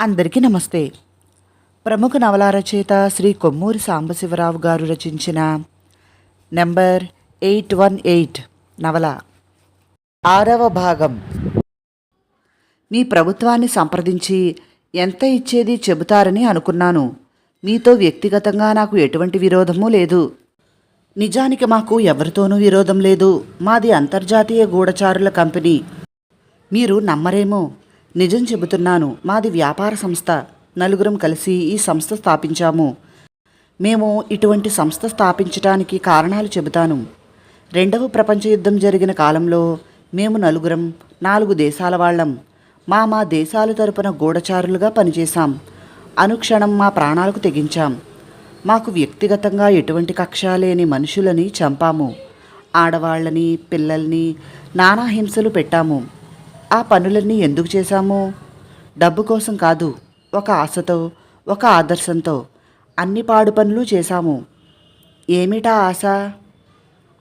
అందరికీ నమస్తే. ప్రముఖ నవల రచయిత శ్రీ కొమ్మూరి సాంబశివరావు గారు రచించిన నెంబర్ ఎయిట్ వన్ ఎయిట్ నవల. ఆరవ భాగం. మీ ప్రభుత్వాన్ని సంప్రదించి ఎంత ఇచ్చేది చెబుతారని అనుకున్నాను. మీతో వ్యక్తిగతంగా నాకు ఎటువంటి విరోధమూ లేదు. నిజానికి మాకు ఎవరితోనూ విరోధం లేదు. మాది అంతర్జాతీయ గూఢచారుల కంపెనీ. మీరు నమ్మరేమో? నిజం చెబుతున్నాను మాది వ్యాపార సంస్థ. నలుగురం కలిసి ఈ సంస్థ స్థాపించాము. మేము ఇటువంటి సంస్థ స్థాపించడానికి కారణాలు చెబుతాను. రెండవ ప్రపంచ యుద్ధం జరిగిన కాలంలో మేము నలుగురం నాలుగు దేశాల వాళ్ళం. మా మా దేశాల తరపున గూఢచారులుగా పనిచేశాం. అనుక్షణం మా ప్రాణాలకు తెగించాం. మాకు వ్యక్తిగతంగా ఎటువంటి కక్ష లేని మనుషులని చంపాము. ఆడవాళ్ళని పిల్లల్ని నానా హింసలు పెట్టాము. ఆ పనులన్నీ ఎందుకు చేశాము? డబ్బు కోసం కాదు ఒక ఆశతో ఒక ఆదర్శంతో అన్ని పాడు పనులు చేశాము. ఏమిటా ఆశ?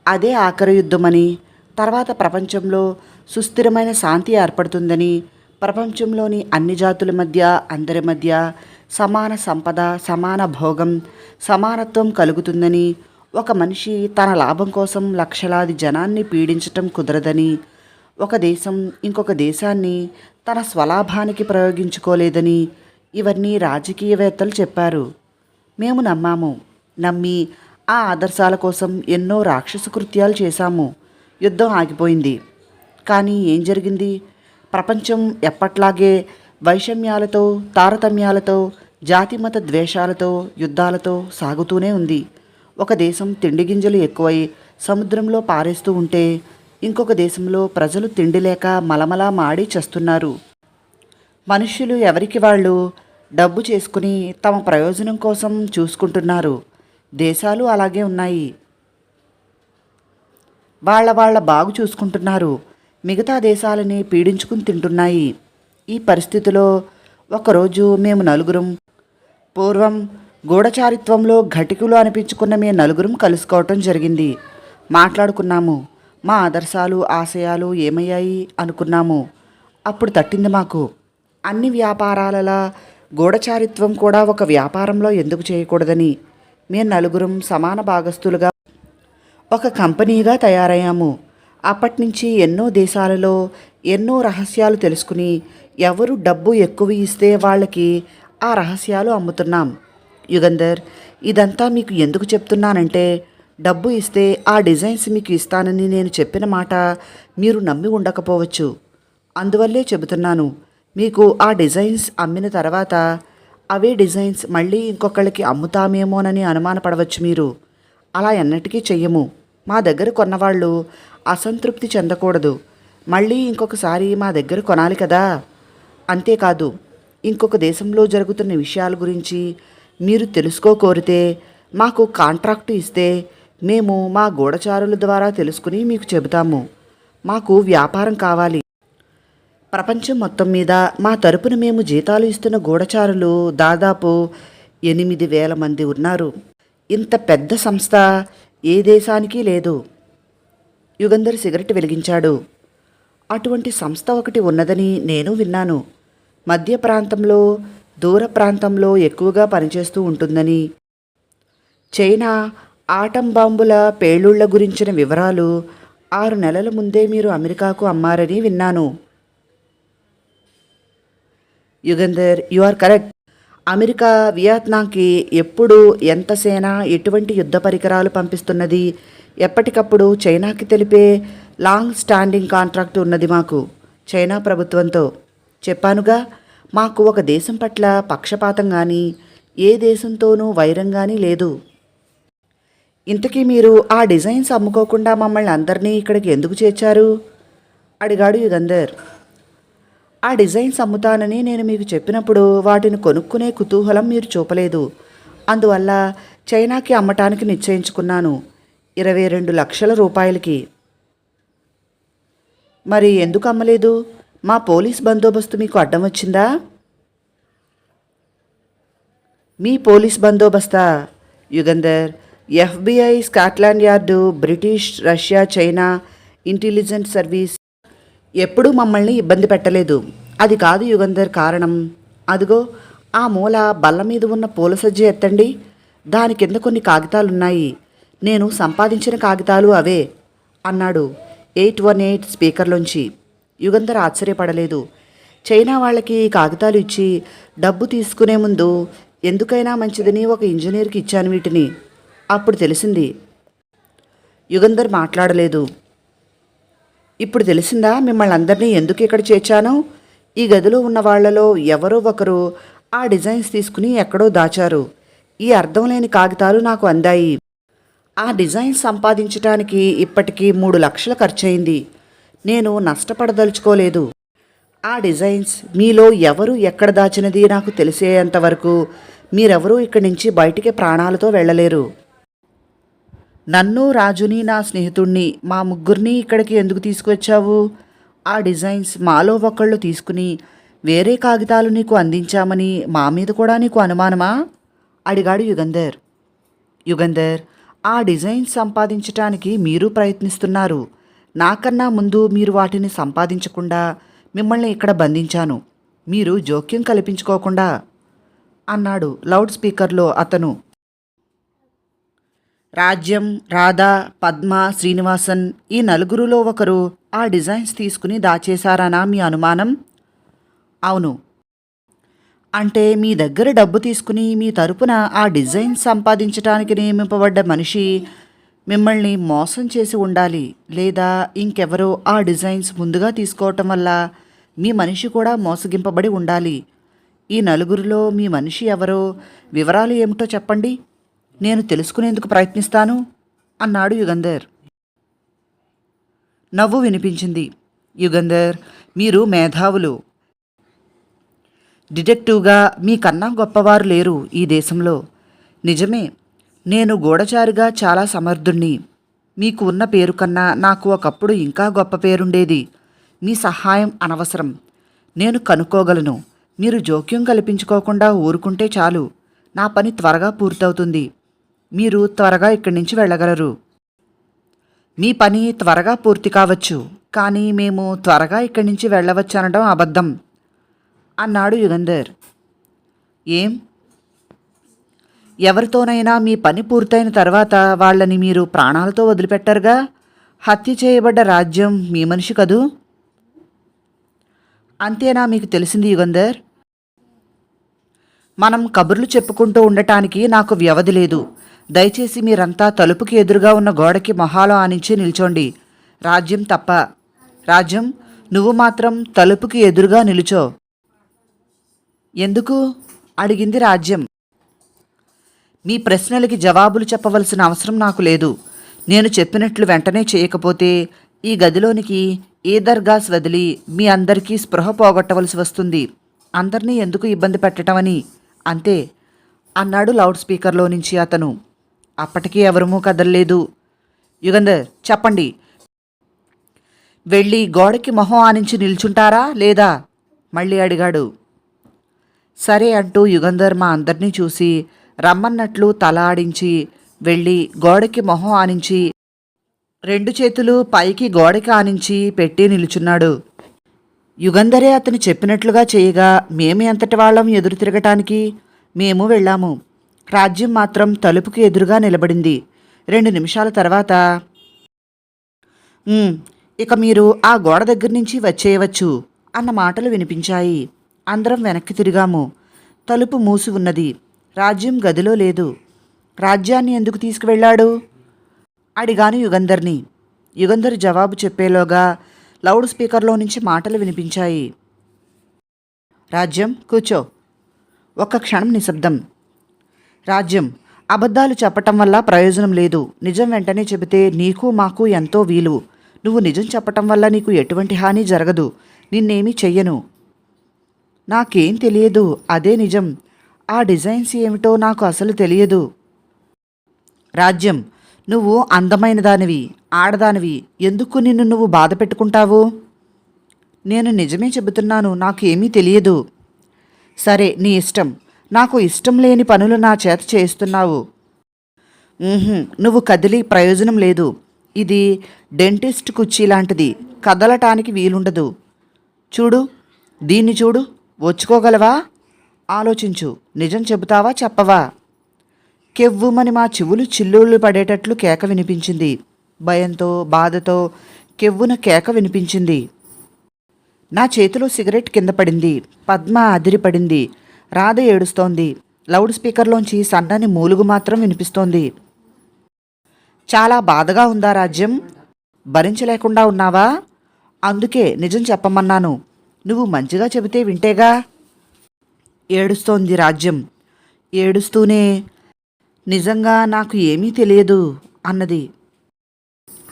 అదే ఆఖరి యుద్ధమని తర్వాత ప్రపంచంలో సుస్థిరమైన శాంతి ఏర్పడుతుందని ప్రపంచంలోని అన్ని జాతుల మధ్య అందరి మధ్య సమాన సంపద సమాన భోగం సమానత్వం కలుగుతుందని ఒక మనిషి తన లాభం కోసం లక్షలాది జనాన్ని పీడించటం కుదరదని ఒక దేశం ఇంకొక దేశాన్ని తన స్వలాభానికి ప్రయోగించుకోలేదని ఇవన్నీ రాజకీయవేత్తలు చెప్పారు. మేము నమ్మాము నమ్మి ఆ ఆదర్శాల కోసం ఎన్నో రాక్షస కృత్యాలు చేశాము. యుద్ధం ఆగిపోయింది. కానీ ఏం జరిగింది? ప్రపంచం ఎప్పట్లాగే వైషమ్యాలతో తారతమ్యాలతో జాతిమత ద్వేషాలతో యుద్ధాలతో సాగుతూనే ఉంది. ఒక దేశం తిండి గింజలు ఎక్కువై సముద్రంలో పారేస్తూ ఉంటే ఇంకొక దేశంలో ప్రజలు తిండి లేక మలమలా మాడి చస్తున్నారు. మనుష్యులు ఎవరికి వాళ్ళు? డబ్బు చేసుకుని తమ ప్రయోజనం కోసం చూసుకుంటున్నారు. దేశాలు అలాగే ఉన్నాయి. వాళ్ళ వాళ్ళ బాగు చూసుకుంటున్నారు. మిగతా దేశాలని పీడించుకుని తింటున్నాయి. ఈ పరిస్థితిలో ఒకరోజు మేము నలుగురం పూర్వం గూఢచారిత్వంలో ఘటికులు అనిపించుకున్న మేము నలుగురం కలుసుకోవటం జరిగింది. మాట్లాడుకున్నాము. మా ఆదర్శాలు ఆశయాలు ఏమయ్యాయి అనుకున్నాము. అప్పుడు తట్టింది మాకు. అన్ని వ్యాపారాలలా గూఢచారిత్వం కూడా ఒక వ్యాపారంలో ఎందుకు చేయకూడదని. మేము నలుగురం సమాన భాగస్తులుగా ఒక కంపెనీగా తయారయ్యాము. అప్పటి నుంచి ఎన్నో దేశాలలో ఎన్నో రహస్యాలు తెలుసుకుని ఎవరు డబ్బు ఎక్కువ ఇస్తే వాళ్ళకి ఆ రహస్యాలు అమ్ముతున్నాం. యుగంధర్ ఇదంతా మీకు ఎందుకు చెప్తున్నానంటే డబ్బు ఇస్తే ఆ డిజైన్స్ మీకు ఇస్తానని నేను చెప్పిన మాట మీరు నమ్మి ఉండకపోవచ్చు. అందువల్లే చెబుతున్నాను మీకు ఆ డిజైన్స్ అమ్మిన తర్వాత అవే డిజైన్స్ మళ్ళీ ఇంకొకళ్ళకి అమ్ముతామేమోనని అనుమానపడవచ్చు మీరు. అలా ఎన్నటికీ చెయ్యము. మా దగ్గర కొన్నవాళ్ళు అసంతృప్తి చెందకూడదు. మళ్ళీ ఇంకొకసారి మా దగ్గర కొనాలి కదా. అంతేకాదు ఇంకొక దేశంలో జరుగుతున్న విషయాల గురించి మీరు తెలుసుకోకోరితే మాకు కాంట్రాక్టు ఇస్తే మేము మా గూఢచారుల ద్వారా తెలుసుకుని మీకు చెబుతాము. మాకు వ్యాపారం కావాలి. ప్రపంచం మొత్తం మీద మా తరపున మేము జీతాలు ఇస్తున్న గూఢచారులు దాదాపు ఎనిమిది వేల మంది ఉన్నారు. ఇంత పెద్ద సంస్థ ఏ దేశానికి లేదు. యుగంధర్ సిగరెట్ వెలిగించాడు. అటువంటి సంస్థ ఒకటి ఉన్నదని నేను విన్నాను. మధ్య ప్రాంతంలో దూర ప్రాంతంలో ఎక్కువగా పనిచేస్తూ ఉంటుందని. చైనా ఆటం బాంబుల పేలుళ్ళ గురించిన వివరాలు ఆరు నెలల ముందే మీరు అమెరికాకు అమ్మారని విన్నాను. Yugandhar you are correct. America వియత్నాంకి ఎప్పుడు ఎంత సేన ఎటువంటి యుద్ధ పరికరాలు పంపిస్తున్నది? ఎప్పటికప్పుడు చైనాకి తెలిపే లాంగ్ స్టాండింగ్ కాంట్రాక్ట్ ఉన్నది మాకు చైనా ప్రభుత్వంతో. చెప్పానుగా మాకు ఒక దేశం పట్ల పక్షపాతం కానీ ఏ దేశంతోనూ వైరం కానీ లేదు. ఇంతకీ మీరు ఆ డిజైన్స్ అమ్ముకోకుండా మమ్మల్ని అందరినీ ఇక్కడికి ఎందుకు చేర్చారు? అడిగాడు యుగంధర్. ఆ డిజైన్స్ అమ్ముతానని నేను మీకు చెప్పినప్పుడు వాటిని కొనుక్కునే కుతూహలం మీరు చూపలేదు. అందువల్ల చైనాకి అమ్మటానికి నిశ్చయించుకున్నాను. ఇరవై రెండు లక్షల రూపాయలకి. మరి ఎందుకు అమ్మలేదు? మా పోలీస్ బందోబస్తు మీకు అడ్డం వచ్చిందా? మీ police బందోబస్తా Yugandhar. FBI Scotland Yard British Russia China intelligence service ఎప్పుడూ మమ్మల్ని ఇబ్బంది పెట్టలేదు. అది కాదు యుగంధర్ కారణం. అదిగో ఆ మూల బల్ల మీద ఉన్న పూల సజ్జ ఎత్తండి. దాని కింద కొన్ని కాగితాలున్నాయి. నేను సంపాదించిన కాగితాలు అవే అన్నాడు ఎయిట్ వన్ ఎయిట్ స్పీకర్లోంచి. యుగంధర్ ఆశ్చర్యపడలేదు. చైనా వాళ్ళకి కాగితాలు ఇచ్చి డబ్బు తీసుకునే ముందు ఎందుకైనా మంచిదని ఒక ఇంజనీర్కి ఇచ్చాను వీటిని. అప్పుడు తెలిసింది. యుగంధర్ మాట్లాడలేదు. ఇప్పుడు తెలిసిందా మిమ్మల్ని అందరినీ ఎందుకు ఇక్కడ చేర్చాను? ఈ గదిలో ఉన్న వాళ్ళలో ఎవరో ఒకరు ఆ డిజైన్స్ తీసుకుని ఎక్కడో దాచారు. ఈ అర్థం లేని కాగితాలు నాకు అందాయి. ఆ డిజైన్ సంపాదించడానికి ఇప్పటికీ మూడు లక్షలు ఖర్చయింది. నేను నష్టపడదలుచుకోలేదు. ఆ డిజైన్స్ మీలో ఎవరు ఎక్కడ దాచినది నాకు తెలిసేంతవరకు మీరెవరూ ఇక్కడి నుంచి బయటికి ప్రాణాలతో వెళ్ళలేరు. నన్ను రాజుని నా స్నేహితుణ్ణి మా ముగ్గురిని ఇక్కడికి ఎందుకు తీసుకువచ్చావు? ఆ డిజైన్స్ మాలో ఒకళ్ళు తీసుకుని వేరే కాగితాలు నీకు అందించామని మా మీద కూడా నీకు అనుమానమా? అడిగాడు యుగంధర్. యుగంధర్ ఆ డిజైన్స్ సంపాదించటానికి మీరు ప్రయత్నిస్తున్నారు. నాకన్నా ముందు మీరు వాటిని సంపాదించకుండా మిమ్మల్ని ఇక్కడ బంధించాను. మీరు జోక్యం కల్పించుకోకుండా అన్నాడు లౌడ్ స్పీకర్లో అతను. రాజ్యం రాధా పద్మ శ్రీనివాసన్ ఈ నలుగురులో ఒకరు ఆ డిజైన్స్ తీసుకుని దాచేశారనా మీ అనుమానం? అవును. అంటే మీ దగ్గర డబ్బు తీసుకుని మీ తరపున ఆ డిజైన్ సంపాదించడానికి నియమింపబడ్డ మనిషి మిమ్మల్ని మోసం చేసి ఉండాలి లేదా ఇంకెవరో ఆ డిజైన్స్ ముందుగా తీసుకోవటం వల్ల మీ మనిషి కూడా మోసగింపబడి ఉండాలి. ఈ నలుగురిలో మీ మనిషి ఎవరో వివరాలు ఏమిటో చెప్పండి. నేను తెలుసుకునేందుకు ప్రయత్నిస్తాను అన్నాడు యుగంధర్. నవ్వు వినిపించింది. యుగంధర్ మీరు మేధావులు. డిటెక్టివ్గా మీకన్నా గొప్పవారు లేరు ఈ దేశంలో. నిజమే నేను గూఢచారిగా చాలా సమర్థుణ్ణి. మీకు ఉన్న పేరు కన్నా నాకు ఒకప్పుడు ఇంకా గొప్ప పేరుండేది. మీ సహాయం అనవసరం. నేను కనుక్కోగలను. మీరు జోక్యం కల్పించుకోకుండా ఊరుకుంటే చాలు. నా పని త్వరగా పూర్తవుతుంది. మీరు త్వరగా ఇక్కడి నుంచి వెళ్ళగలరు. మీ పని త్వరగా పూర్తి కావచ్చు కానీ మేము త్వరగా ఇక్కడి నుంచి వెళ్ళవచ్చు అనడం అబద్ధం అన్నాడు యుగంధర్. ఏం? ఎవరితోనైనా మీ పని పూర్తయిన తర్వాత వాళ్ళని మీరు ప్రాణాలతో వదిలిపెట్టారుగా? హత్య చేయబడ్డ రాజ్యం మీ మనిషి కదూ? అంతేనా మీకు తెలిసింది యుగంధర్? మనం కబుర్లు చెప్పుకుంటూ ఉండటానికి నాకు వ్యవధి లేదు. దయచేసి మీరంతా తలుపుకి ఎదురుగా ఉన్న గోడకి మొహాలో ఆనించి నిల్చోండి. రాజ్యం తప్ప. రాజ్యం నువ్వు మాత్రం తలుపుకి ఎదురుగా నిలుచో. ఎందుకు? అడిగింది రాజ్యం. మీ ప్రశ్నలకి జవాబులు చెప్పవలసిన అవసరం నాకు లేదు. నేను చెప్పినట్లు వెంటనే చేయకపోతే ఈ గదిలోనికి ఏ దర్గాస్ వదిలి మీ అందరికీ స్పృహ పోగొట్టవలసి వస్తుంది. అందరినీ ఎందుకు ఇబ్బంది పెట్టటమని? అంతే అన్నాడు లౌడ్ స్పీకర్లో నుంచి అతను. అప్పటికీ ఎవరమూ కదలలేదు. యుగంధర్ చెప్పండి. వెళ్ళి గోడకి మొహం ఆనించి నిల్చుంటారా లేదా? మళ్ళీ అడిగాడు. సరే అంటూ యుగంధర్ మా అందరినీ చూసి రమ్మన్నట్లు తల ఆడించి వెళ్ళి గోడకి మొహం ఆనించి రెండు చేతులు పైకి గోడకి ఆనించి పెట్టి నిలుచున్నాడు. యుగంధరే అతను చెప్పినట్లుగా చేయగా మేము ఎంతటి వాళ్ళం ఎదురు తిరగటానికి? మేము వెళ్ళాము. రాజ్యం మాత్రం తలుపుకి ఎదురుగా నిలబడింది. రెండు నిమిషాల తర్వాత ఇక మీరు ఆ గోడ దగ్గర నుంచి వచ్చేయవచ్చు అన్న మాటలు వినిపించాయి. అందరం వెనక్కి తిరిగాము. తలుపు మూసి ఉన్నది. రాజ్యం గదిలో లేదు. రాజ్యాన్ని ఎందుకు తీసుకువెళ్ళాడు? అడిగాను యుగంధర్ని. యుగంధర్ జవాబు చెప్పేలోగా లౌడ్ స్పీకర్లో నుంచి మాటలు వినిపించాయి. రాజ్యం కూర్చో. ఒక్క క్షణం నిశ్శబ్దం. రాజ్యం. అబద్ధాలు చెప్పటం వల్ల ప్రయోజనం లేదు. నిజం వెంటనే చెబితే నీకు మాకు ఎంతో వీలు. నువ్వు నిజం చెప్పటం వల్ల నీకు ఎటువంటి హాని జరగదు. నిన్నేమీ చెయ్యను. నాకేం తెలియదు. అదే నిజం. ఆ డిజైన్స్ ఏమిటో నాకు అసలు తెలియదు. రాజ్యం నువ్వు అందమైన దానివి ఆడదానివి. ఎందుకు నిన్ను నువ్వు బాధ పెట్టుకుంటావు? నేను నిజమే చెబుతున్నాను. నాకు ఏమీ తెలియదు. సరే నీ ఇష్టం. నాకు ఇష్టం లేని పనులు నా చేత చేస్తున్నావు నువ్వు కదిలి ప్రయోజనం లేదు. ఇది డెంటిస్ట్ కుర్చీ లాంటిది. కదలటానికి వీలుండదు. చూడు దీన్ని చూడు. వచ్చుకోగలవా ఆలోచించు. నిజం చెబుతావా చెప్పవా? కెవ్వుమని మా చెవులు చిల్లుళ్ళు పడేటట్లు కేక వినిపించింది. భయంతో బాధతో కెవ్వున కేక వినిపించింది. నా చేతిలో సిగరెట్ కింద పడింది. పద్మ అదిరిపడింది. రాధ ఏడుస్తోంది. లౌడ్ స్పీకర్లోంచి సన్నని మూలుగు మాత్రం వినిపిస్తోంది. చాలా బాధగా ఉందా రాజ్యం? భరించలేకుండా ఉన్నావా? అందుకే నిజం చెప్పమన్నాను. నువ్వు మంచిగా చెబితే వింటేగా? ఏడుస్తోంది రాజ్యం. ఏడుస్తూనే నిజంగా నాకు ఏమీ తెలియదు అన్నది.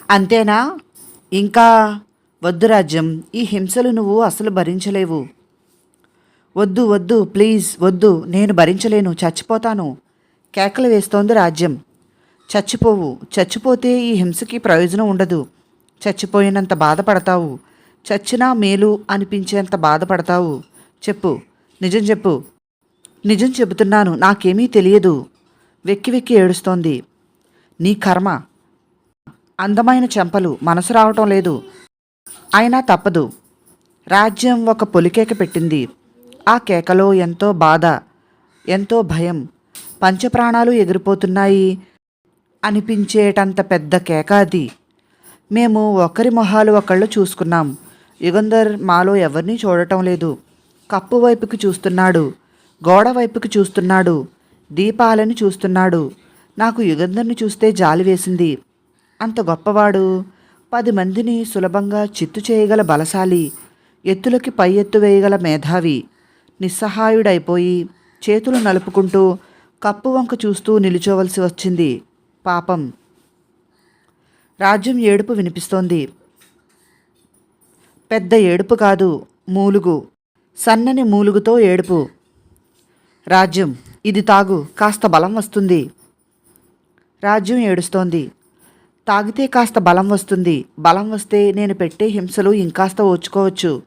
అంతేనా? ఇంకా వద్దు రాజ్యం ఈ హింసలు నువ్వు అసలు భరించలేవు. వద్దు వద్దు ప్లీజ్ వద్దు. నేను భరించలేను. చచ్చిపోతాను. కేకలు వేస్తోంది రాజ్యం. చచ్చిపోవు. చచ్చిపోతే ఈ హింసకి ప్రయోజనం ఉండదు. చచ్చిపోయినంత బాధపడతావు. చచ్చినా మేలు అనిపించేంత బాధపడతావు. చెప్పు. నిజం చెప్పు. నిజం చెబుతున్నాను. నాకేమీ తెలియదు. వెక్కి వెక్కి ఏడుస్తోంది. నీ కర్మ. అందమైన చెంపలు. మనసు రావటం లేదు. అయినా తప్పదు. రాజ్యం ఒక పొలికేక పెట్టింది. ఆ కేకలో ఎంతో బాధ ఎంతో భయం. పంచప్రాణాలు ఎగిరిపోతున్నాయి అనిపించేటంత పెద్ద కేక అది. మేము ఒకరి మొహాలు ఒకళ్ళు చూసుకున్నాం. యుగంధర్ మాలో ఎవరినీ చూడటం లేదు. కప్పు వైపుకి చూస్తున్నాడు గోడ వైపుకి చూస్తున్నాడు దీపాలని చూస్తున్నాడు. నాకు యుగంధర్ని చూస్తే జాలి వేసింది. అంత గొప్పవాడు పది మందిని సులభంగా చిత్తు చేయగల బలశాలి ఎత్తులకి పై ఎత్తు వేయగల మేధావి. నిస్సహాయుడైపోయి చేతులు నలుపుకుంటూ కప్పు వంక చూస్తూ నిలుచోవలసి వచ్చింది పాపం. రాజ్యం ఏడుపు వినిపిస్తోంది. పెద్ద ఏడుపు కాదు మూలుగు. సన్నని మూలుగుతో ఏడుపు. రాజ్యం ఇది తాగు కాస్త బలం వస్తుంది. రాజ్యం ఏడుస్తోంది. తాగితే కాస్త బలం వస్తుంది. బలం వస్తే నేను పెట్టే హింసలు ఇంకాస్త ఓచుకోవచ్చు.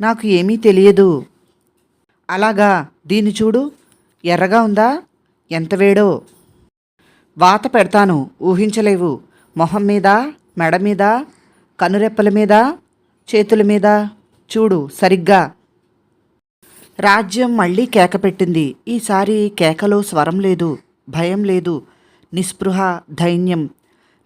నాకు ఏమీ తెలియదు. అలాగా దీన్ని చూడు. ఎర్రగా ఉందా? ఎంత వేడో. వాత పెడతాను ఊహించలేవు. మొహం మీద? మెడ మీద? కనురెప్పల మీద? చేతుల మీద? చూడు సరిగ్గా. రాజ్యం మళ్ళీ కేక పెట్టింది. ఈసారి కేకలో స్వరం లేదు భయం లేదు. నిస్పృహ ధైన్యం.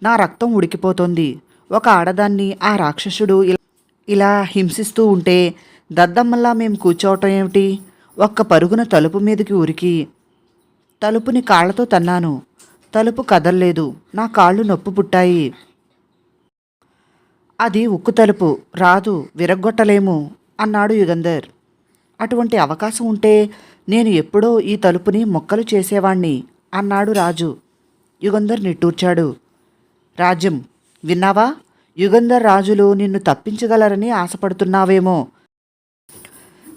నా రక్తం ఉడికిపోతోంది. ఒక ఆడదాన్ని ఆ రాక్షసుడు ఇలా- ఇలా హింసిస్తూ ఉంటే దద్దమ్మల్లా మేము కూర్చోవటం ఏమిటి? ఒక్క పరుగున తలుపు మీదకి ఉరికి తలుపుని కాళ్ళతో తన్నాను. తలుపు కదల్లేదు. నా కాళ్ళు నొప్పి పుట్టాయి. అది ఉక్కు తలుపు. రాదు విరగ్గొట్టలేము అన్నాడు యుగంధర్. అటువంటి అవకాశం ఉంటే నేను ఎప్పుడో ఈ తలుపుని మొక్కలు చేసేవాణ్ణి అన్నాడు రాజు. యుగంధర్ నిట్టూర్చాడు. రాజ్యం విన్నావా? యుగంధర్ రాజులు నిన్ను తప్పించగలరని ఆశపడుతున్నావేమో.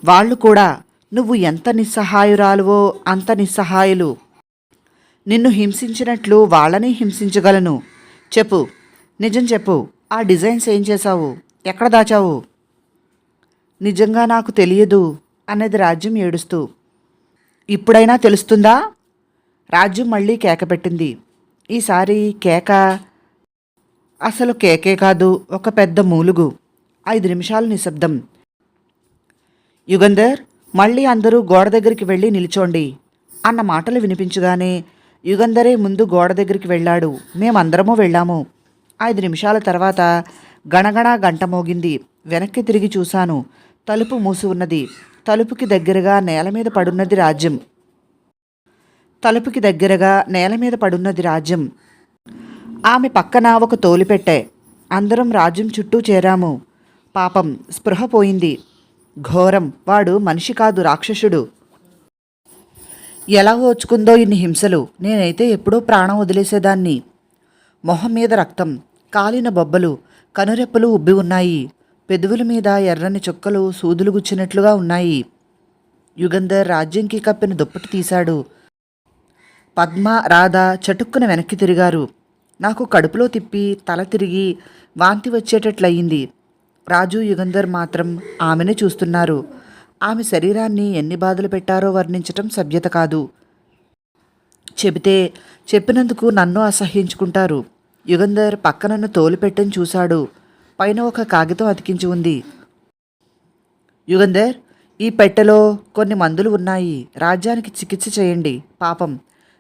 వాళ్ళు కూడా నువ్వు ఎంత నిస్సహాయురాలువో అంత నిస్సహాయులు. నిన్ను హింసించినట్లు వాళ్ళని హింసించగలను. చెప్పు. నిజం చెప్పు. ఆ డిజైన్స్ ఏం చేశావు? ఎక్కడ దాచావు? నిజంగా నాకు తెలియదు అనేది రాజ్యం ఏడుస్తూ. ఇప్పుడైనా తెలుస్తుందా? రాజ్యం మళ్ళీ కేక పెట్టింది. ఈసారి కేక అసలు కేకే కాదు ఒక పెద్ద మూలుగు. ఐదు నిమిషాలు నిశ్శబ్దం. యుగంధర్ మళ్ళీ అందరూ గోడ దగ్గరికి వెళ్ళి నిల్చోండి అన్న మాటలు వినిపించగానే యుగంధరే ముందు గోడ దగ్గరికి వెళ్ళాడు. మేమందరము వెళ్ళాము. ఐదు నిమిషాల తర్వాత గణగణ గంట మోగింది. వెనక్కి తిరిగి చూశాను. తలుపు మూసి ఉన్నది. తలుపుకి దగ్గరగా నేల మీద పడున్నది రాజ్యం. తలుపుకి దగ్గరగా నేల మీద పడున్నది రాజ్యం. ఆమె పక్కన ఒక తోలిపెట్టే. అందరం రాజ్యం చుట్టూ చేరాము. పాపం స్పృహ పోయింది. ఘోరం. వాడు మనిషి కాదు రాక్షసుడు. ఎలా ఓచుకుందో ఇన్ని హింసలు. నేనైతే ఎప్పుడో ప్రాణం వదిలేసేదాన్ని. మొహం మీద రక్తం కాలిన బొబ్బలు కనురెప్పలు ఉబ్బి ఉన్నాయి. పెదవుల మీద ఎర్రని చుక్కలు సూదులు గుచ్చినట్లుగా ఉన్నాయి. యుగంధర్ రాజ్యంకి కప్పిన దుప్పటి తీశాడు. పద్మ రాధ చటుక్కున వెనక్కి తిరిగారు. నాకు కడుపులో తిప్పి తల తిరిగి వాంతి వచ్చేటట్లయింది. రాజు యుగంధర్ మాత్రం ఆమెను చూస్తున్నారు. ఆమె శరీరాన్ని ఎన్ని బాధలు పెట్టారో వర్ణించటం సభ్యత కాదు. చెబితే చెప్పినందుకు నన్ను అసహ్యించుకుంటారు. యుగంధర్ పక్కనన్ను తోలుపెట్టని చూశాడు. పైన ఒక కాగితం అతికించి ఉంది. యుగంధర్ ఈ పెట్టెలో కొన్ని మందులు ఉన్నాయి. రాజ్యానికి చికిత్స చేయండి. పాపం.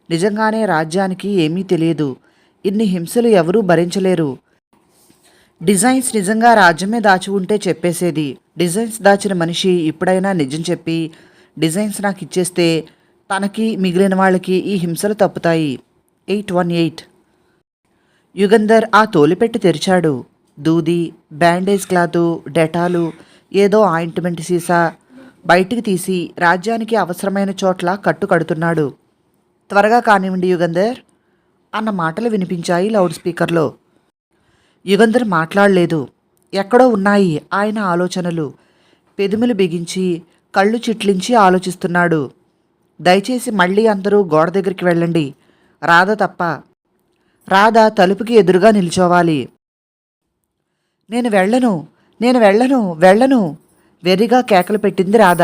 నిజంగానే రాజ్యానికి ఏమీ తెలియదు. ఇన్ని హింసలు ఎవరూ భరించలేరు. డిజైన్స్ నిజంగా రాజ్యమే దాచి ఉంటే చెప్పేసేది. డిజైన్స్ దాచిన మనిషి ఇప్పుడైనా నిజం చెప్పి డిజైన్స్ నాకు ఇచ్చేస్తే తనకి మిగిలిన వాళ్ళకి ఈ హింసలు తప్పుతాయి. Eight one eight. యుగంధర్ ఆ తోలిపెట్టి తెరిచాడు. దూది బ్యాండేజ్ క్లాతు డెటాలు ఏదో ఆయింట్మెంట్ సీసా బయటికి తీసి రాజ్యానికి అవసరమైన చోట్ల కట్టు కడుతున్నాడు. త్వరగా కానివ్వండి యుగంధర్. అన్న మాటలు వినిపించాయి లౌడ్ స్పీకర్లో. యుగంధర్ మాట్లాడలేదు. ఎక్కడో ఉన్నాయి ఆయన ఆలోచనలు. పెదుములు బిగించి కళ్ళు చిట్లించి ఆలోచిస్తున్నాడు. దయచేసి మళ్ళీ అందరూ గోడ దగ్గరికి వెళ్ళండి. రాధ తప్ప. రాధ తలుపుకి ఎదురుగా నిల్చోవాలి. నేను వెళ్ళను నేను వెళ్ళను వెళ్ళను వెర్రిగా కేకలు పెట్టింది రాధ.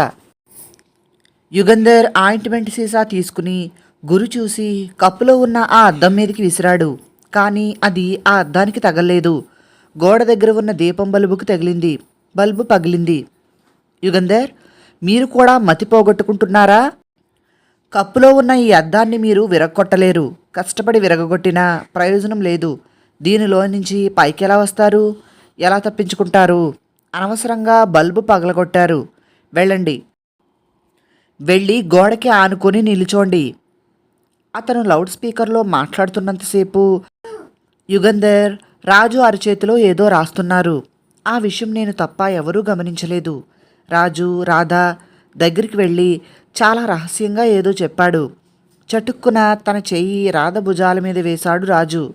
యుగంధర్ ఆయింట్మెంట్ సీసా తీసుకుని గురు చూసి కప్పులో ఉన్న ఆ అద్దం మీదకి విసిరాడు. కానీ అది ఆ అద్దానికి తగలలేదు. గోడ దగ్గర ఉన్న దీపం బల్బుకు తగిలింది. బల్బు పగిలింది. యుగంధర్ మీరు కూడా మతి పోగొట్టుకుంటున్నారా? కప్పులో ఉన్న ఈ అద్దాన్ని మీరు విరగొట్టలేరు కష్టపడి విరగొట్టినా ప్రయోజనం లేదు. దీనిలో నుంచి పైకి ఎలా వస్తారు? ఎలా తప్పించుకుంటారు? అనవసరంగా బల్బు పగలగొట్టారు. వెళ్ళండి. వెళ్ళి గోడకి ఆనుకొని నిలుచోండి. అతను లౌడ్ స్పీకర్లో మాట్లాడుతున్నంతసేపు యుగంధర్ రాజు అరచేతిలో ఏదో రాస్తున్నారు. ఆ విషయం నేను తప్ప ఎవరూ గమనించలేదు. రాజు రాధా దగ్గరికి వెళ్ళి చాలా రహస్యంగా ఏదో చెప్పాడు. చటుక్కున తన చెయ్యి రాధ భుజాల మీద వేశాడు రాజు.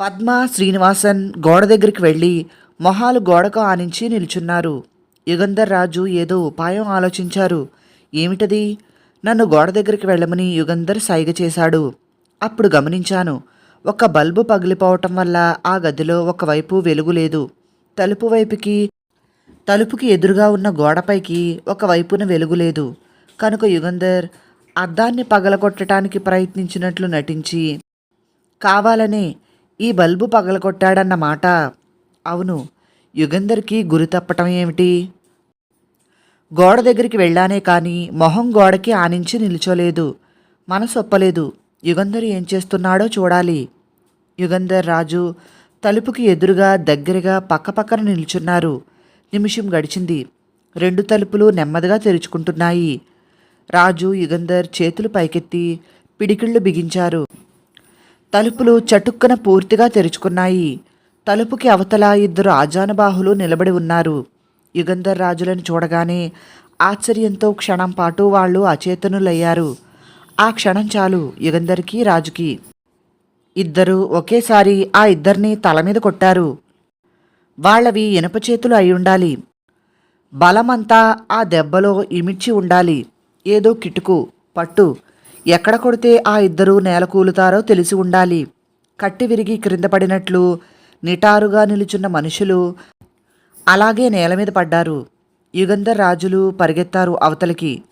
పద్మ శ్రీనివాసన్ గోడ దగ్గరికి వెళ్ళి మొహాలు గోడకు ఆనించి నిల్చున్నారు. యుగంధర్ రాజు ఏదో ఉపాయం ఆలోచించారు. ఏమిటది? నన్ను గోడ దగ్గరికి వెళ్ళమని యుగంధర్ సైగ చేశాడు. అప్పుడు గమనించాను ఒక బల్బు పగిలిపోవటం వల్ల ఆ గదిలో ఒకవైపు వెలుగు లేదు. తలుపు వైపుకి తలుపుకి ఎదురుగా ఉన్న గోడపైకి ఒకవైపున వెలుగు లేదు. కనుక యుగంధర్ అద్దాన్ని పగలగొట్టడానికి ప్రయత్నించినట్లు నటించి కావాలనే ఈ బల్బు పగలగొట్టాడన్నమాట. అవును యుగంధర్కి గురి తప్పటం ఏమిటి? గోడ దగ్గరికి వెళ్ళానే కానీ మొహం గోడకి ఆనించి నిల్చోలేదు. మనసు ఒప్పలేదు. యుగంధర్ ఏం చేస్తున్నాడో చూడాలి. యుగంధర్ రాజు తలుపుకి ఎదురుగా దగ్గరగా పక్కపక్కన నిల్చున్నారు. నిమిషం గడిచింది. రెండు తలుపులు నెమ్మదిగా తెరుచుకుంటున్నాయి. రాజు యుగంధర్ చేతులు పైకెత్తి పిడికిళ్ళు బిగించారు. తలుపులు చటుక్కన పూర్తిగా తెరుచుకున్నాయి. తలుపుకి అవతల ఇద్దరు ఆజానుబాహులు నిలబడి ఉన్నారు. యుగంధర్ రాజులను చూడగానే ఆశ్చర్యంతో క్షణం పాటు వాళ్ళు అచేతనులయ్యారు. ఆ క్షణం చాలు యుగంధర్కి రాజుకి. ఇద్దరు ఒకేసారి ఆ ఇద్దరిని తల మీద కొట్టారు. వాళ్ళవి ఇనుప చేతులు అయి ఉండాలి. బలమంతా ఆ దెబ్బలో ఇమిడ్చి ఉండాలి. ఏదో కిటుకు పట్టు. ఎక్కడ కొడితే ఆ ఇద్దరు నేల కూలుతారో తెలిసి ఉండాలి. కట్టి విరిగి క్రింద పడినట్లు నిటారుగా నిలుచున్న మనుషులు అలాగే నేల మీద పడ్డారు. యుగంధర్ రాజులు పరిగెత్తారు అవతలికి.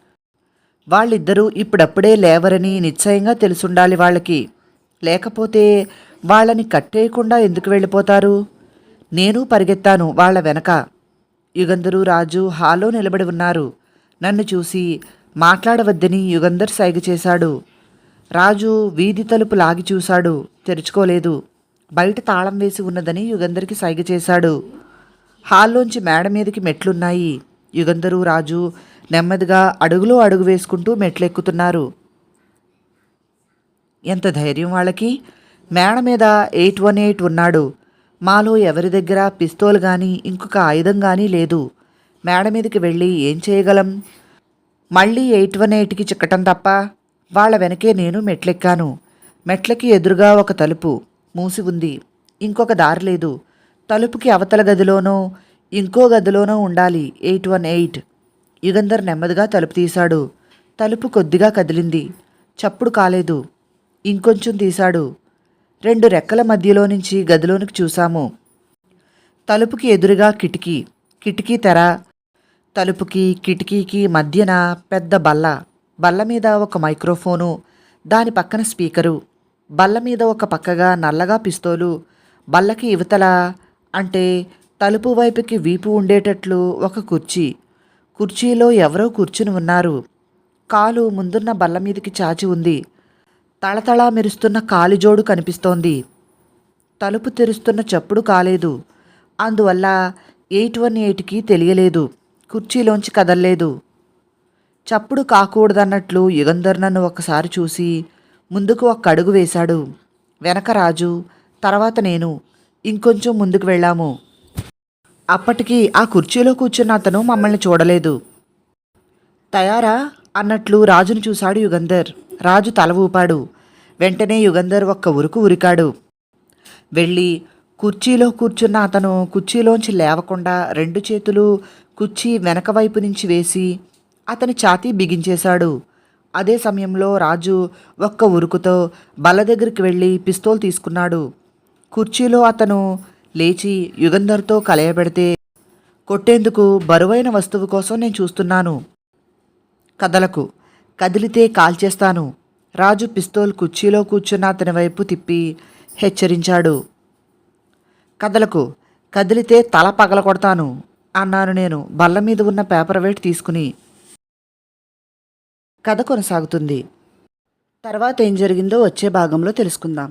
వాళ్ళిద్దరూ ఇప్పుడప్పుడే లేవరని నిశ్చయంగా తెలుసుండాలి వాళ్ళకి. లేకపోతే వాళ్ళని కట్టేయకుండా ఎందుకు వెళ్ళిపోతారు? నేను పరిగెత్తాను వాళ్ళ వెనక. యుగంధరు రాజు హాలో నిలబడి ఉన్నారు. నన్ను చూసి మాట్లాడవద్దని యుగంధర్ సైగ చేశాడు. రాజు వీధి తలుపు లాగి చూశాడు. తెరుచుకోలేదు. బయట తాళం వేసి ఉన్నదని యుగంధర్కి సైగ చేశాడు. హాల్లోంచి మేడ మీదకి మెట్లున్నాయి. యుగంధరు రాజు నెమ్మదిగా అడుగులో అడుగు వేసుకుంటూ మెట్లెక్కుతున్నారు. ఎంత ధైర్యం వాళ్ళకి? మేడ మీద ఎయిట్ వన్ ఎయిట్ ఉన్నాడు. మాలో ఎవరి దగ్గర పిస్తోల్ కానీ ఇంకొక ఆయుధం కానీ లేదు. మేడ మీదకి వెళ్ళి ఏం చేయగలం? మళ్ళీ ఎయిట్ వన్ ఎయిట్కి చిక్కటం తప్ప వాళ్ళ వెనకే నేను మెట్లెక్కాను. మెట్లకి ఎదురుగా ఒక తలుపు మూసి ఉంది. ఇంకొక దారి లేదు. తలుపుకి అవతల గదిలోనో ఇంకో గదిలోనో ఉండాలి. Eight one eight. యుగంధర్ నెమ్మదిగా తలుపు తీశాడు. తలుపు కొద్దిగా కదిలింది. చప్పుడు కాలేదు. ఇంకొంచెం తీశాడు. రెండు రెక్కల మధ్యలో నుంచి గదిలోనికి చూశాము. తలుపుకి ఎదురుగా కిటికీ. కిటికీ తెర. తలుపుకి కిటికీకి మధ్యన పెద్ద బల్ల. బల్ల మీద ఒక మైక్రోఫోను. దాని పక్కన స్పీకరు. బల్ల మీద ఒక పక్కగా నల్లగా పిస్తోలు. బల్లకి ఇవతల అంటే తలుపు వైపుకి వీపు ఉండేటట్లు ఒక కుర్చీ. కుర్చీలో ఎవరో కూర్చుని ఉన్నారు. కాలు ముందున్న బల్ల మీదకి చాచి ఉంది. తళతళా మెరుస్తున్న కాలిజోడు కనిపిస్తోంది. తలుపు తెరుస్తున్న చప్పుడు కాలేదు. అందువల్ల ఎయిట్ వన్ ఎయిట్కి తెలియలేదు. కుర్చీలోంచి కదల్లేదు. చప్పుడు కాకూడదన్నట్లు యుగంధర్ నన్ను ఒకసారి చూసి ముందుకు ఒక్క అడుగు వేశాడు. వెనక రాజు తర్వాత నేను ఇంకొంచెం ముందుకు వెళ్ళాము. అప్పటికి ఆ కుర్చీలో కూర్చున్న అతను మమ్మల్ని చూడలేదు. తయారా? అన్నట్లు రాజును చూశాడు యుగంధర్. రాజు తల ఊపాడు. వెంటనే యుగంధర్ ఒక్క ఉరుకు ఉరికాడు. వెళ్ళి కుర్చీలో కూర్చున్న అతను కుర్చీలోంచి లేవకుండా రెండు చేతులు కుర్చీ వెనక వైపు నుంచి వేసి అతని ఛాతీ బిగించేశాడు. అదే సమయంలో రాజు ఒక్క ఉరుకుతో బల్ల దగ్గరికి వెళ్ళి పిస్తోల్ తీసుకున్నాడు. కుర్చీలో అతను లేచి యుగంధర్తో కలయబెడితే కొట్టేందుకు బరువైన వస్తువు కోసం నేను చూస్తున్నాను. కదలకు కదిలితే కాల్చేస్తాను రాజు పిస్తోల్ కుర్చీలో కూర్చున్న అతని వైపు తిప్పి హెచ్చరించాడు. కదలకు కదిలితే తల పగలగొడతాను అన్నాను నేను బల్ల మీద ఉన్న పేపర్ వెయిట్ తీసుకుని. కథ కొనసాగుతుంది. తర్వాత ఏం జరిగిందో వచ్చే భాగంలో తెలుసుకుందాం.